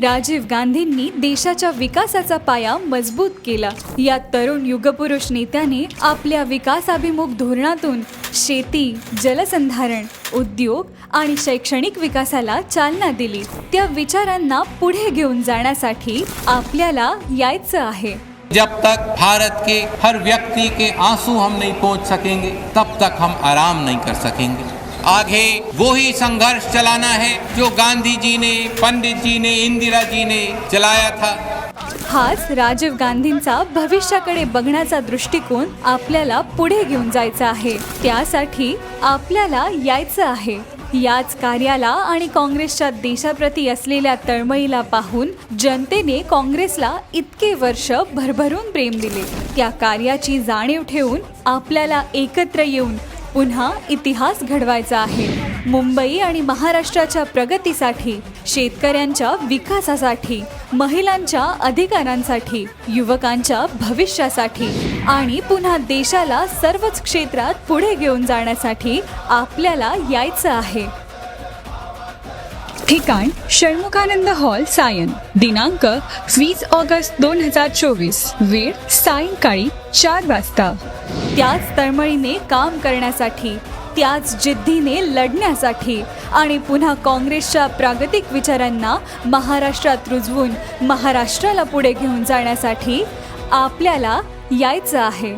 राजीव गांधींनी देशाच्या विकासाचा पाया मजबूत केला. या तरुण युगपुरुष नेत्याने आपल्या विकासाभिमुख धोरणातून शेती जलसंधारण उद्योग आणि शैक्षणिक विकासाला चालना दिली. त्या विचारांना पुढे घेऊन जाण्यासाठी आपल्याला यायचं आहे. जब तक भारत के हर व्यक्ति के आंसू हम नहीं पहुंच सकेंगे तब तक हम आराम नहीं कर सकेंगे. आगे वो ही संघर्ष चलाना है जो गांधी जी ने पंडित जी ने इंदिरा जी ने चलाया था। हाच राजीव गांधींचा भविष्याकडे बघण्याचा दृष्टिकोन आपल्याला पुढे घेऊन जायचा आहे. त्यासाठी आपल्याला यायचं आहे. याच कार्याला आणि काँग्रेसच्या देशाप्रती असलेल्या तळमळीला पाहून जनतेने काँग्रेसला इतके वर्ष भरभरून प्रेम दिले. त्या कार्याची जाणीव ठेवून आपल्याला एकत्र येऊन पुन्हा इतिहास घडवायचा आहे. मुंबई आणि महाराष्ट्राच्या प्रगतीसाठी शेतकऱ्यांच्या विकासासाठी महिलांच्या अधिकारांसाठी युवकांच्या भविष्यासाठी आणि पुन्हा देशाला सर्वच क्षेत्रात पुढे घेऊन जाण्यासाठी आपल्याला यायचं आहे. ठिकाण षण्मुखानंद हॉल सायन. दिनांक वीस ऑगस्ट दोन हजार चोवीस. वेळ सायंकाळी चार वाजता. त्याच तळमळीने काम करण्यासाठी त्याच जिद्दीने लढण्यासाठी आणि पुन्हा काँग्रेसच्या प्रागतिक विचारांना महाराष्ट्रात रुजवून महाराष्ट्राला पुढे घेऊन जाण्यासाठी आपल्याला यायचं आहे.